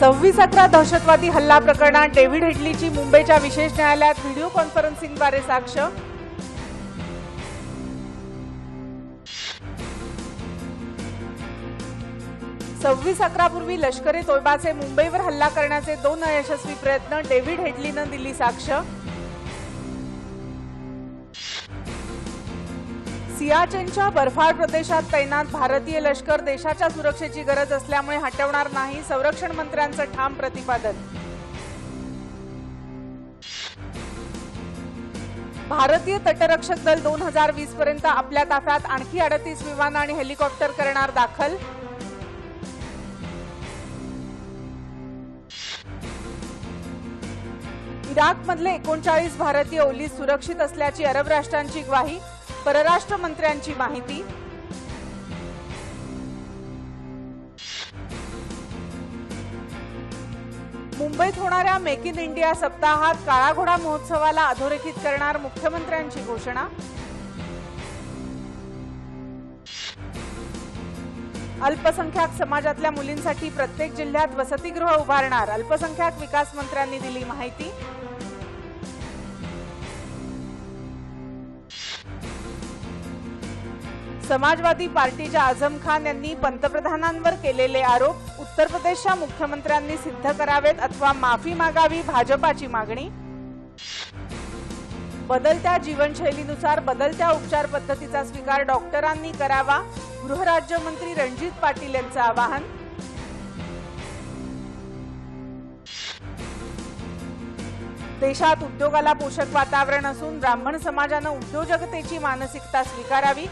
सव्वीस अकरा दहशतवादी हल्ला प्रकरणात डेव्हिड हेडलीची मुंबईच्या विशेष न्यायालयात व्हिडिओ कॉन्फरन्सिंगद्वारे साक्ष. सव्वीस अकरापूर्वी लष्करी तोयबाचे मुंबईवर हल्ला करण्याचे दोन अयशस्वी प्रयत्न डेव्हिड हेडलीनं दिली साक्ष. सियाचेनच्या बर्फाळ प्रदेशात तैनात भारतीय लष्कर देशाच्या सुरक्षेची गरज असल्यामुळे हटवणार नाही संरक्षण मंत्र्यांचं ठाम प्रतिपादन. भारतीय तटरक्षक दल दोन हजार वीस पर्यंत आपल्या ताफ्यात आणखी अडतीस विमानं आणि हेलिकॉप्टर करणार दाखल. इराकमधले एकोणचाळीस भारतीय ओलीस सुरक्षित असल्याची अरब राष्ट्रांची ग्वाही. परराष्ट्र मंत्र्यांची माहिती. मुंबईत होणाऱ्या मेक इन इंडिया सप्ताहात काळा घोडा महोत्सवाला अधोरेखित करणार मुख्यमंत्र्यांची घोषणा. अल्पसंख्याक समाजातल्या मुलींसाठी प्रत्येक जिल्ह्यात वसतिगृह उभारणार. अल्पसंख्याक विकास मंत्र्यांनी दिली माहिती. समाजवादी पार्टीच्या आझम खान यांनी पंतप्रधानांवर केलेले आरोप उत्तर प्रदेशच्या मुख्यमंत्र्यांनी सिद्ध करावेत अथवा माफी मागावी भाजपाची मागणी? बदलत्या जीवनशैलीनुसार बदलत्या उपचार पद्धतीचा स्वीकार डॉक्टरांनी करावा? गृहराज्यमंत्री रणजित पाटील यांचं आवाहन? देशात उद्योगाला पोषक वातावरण असून ब्राह्मण समाजानं उद्योजकतेची मानसिकता स्वीकारावी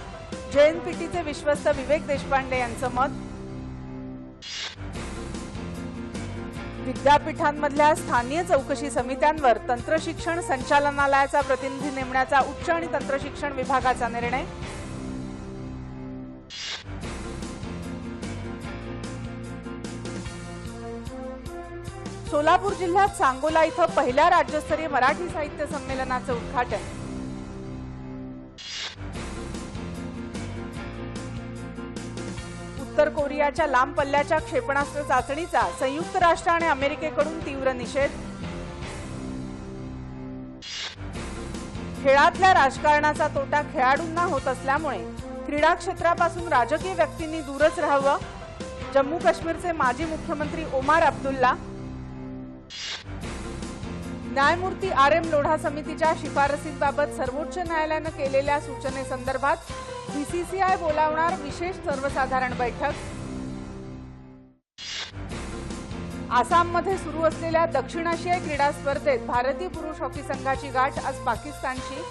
जेएनपीटीचे विश्वस्त विवेक देशपांडे यांचं मत? विद्यापीठांमधल्या स्थानीय चौकशी समित्यांवर तंत्रशिक्षण संचालनालयाचा प्रतिनिधी नेमण्याचा उच्च आणि तंत्रशिक्षण विभागाचा निर्णय? सोलापूर जिल्ह्यात सांगोला इथं पहिल्या राज्यस्तरीय मराठी साहित्य संमेलनाचं उद्घाटन. उत्तर कोरियाच्या लांब पल्ल्याच्या क्षेपणास्त्र चाचणीचा संयुक्त राष्ट्र आणि अमेरिकेकडून तीव्र निषेध. खेळातल्या राजकारणाचा तोटा खेळाडूंना होत असल्यामुळे क्रीडा क्षेत्रापासून राजकीय व्यक्तींनी दूरच राहावं. जम्मू काश्मीरचे माजी मुख्यमंत्री ओमार अब्दुल्ला न्यायमूर्ती आर एम लोढा समितीच्या शिफारसींबाबत सर्वोच्च न्यायालयानं केलेल्या सूचनेसंदर्भात बीसीसीआय बोलावणार विशेष सर्वसाधारण बैठक. आसाममध्ये सुरू असलेल्या दक्षिण आशियाई क्रीडा स्पर्धेत भारतीय पुरुष हॉकी संघाची गाठ आज पाकिस्तानशी.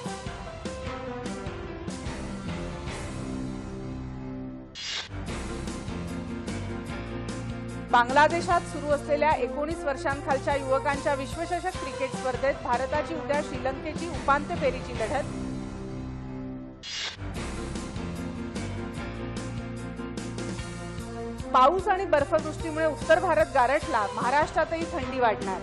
बांगलादेशात सुरू असलेल्या एकोणीस वर्षांखालच्या युवकांच्या विश्वचषक क्रिकेट स्पर्धेत भारताची उद्या श्रीलंकेची उपांत्य फेरीची लढत. पाऊस आणि बर्फवृष्टीमुळे उत्तर भारत गारठला महाराष्ट्रातही थंडी वाढणार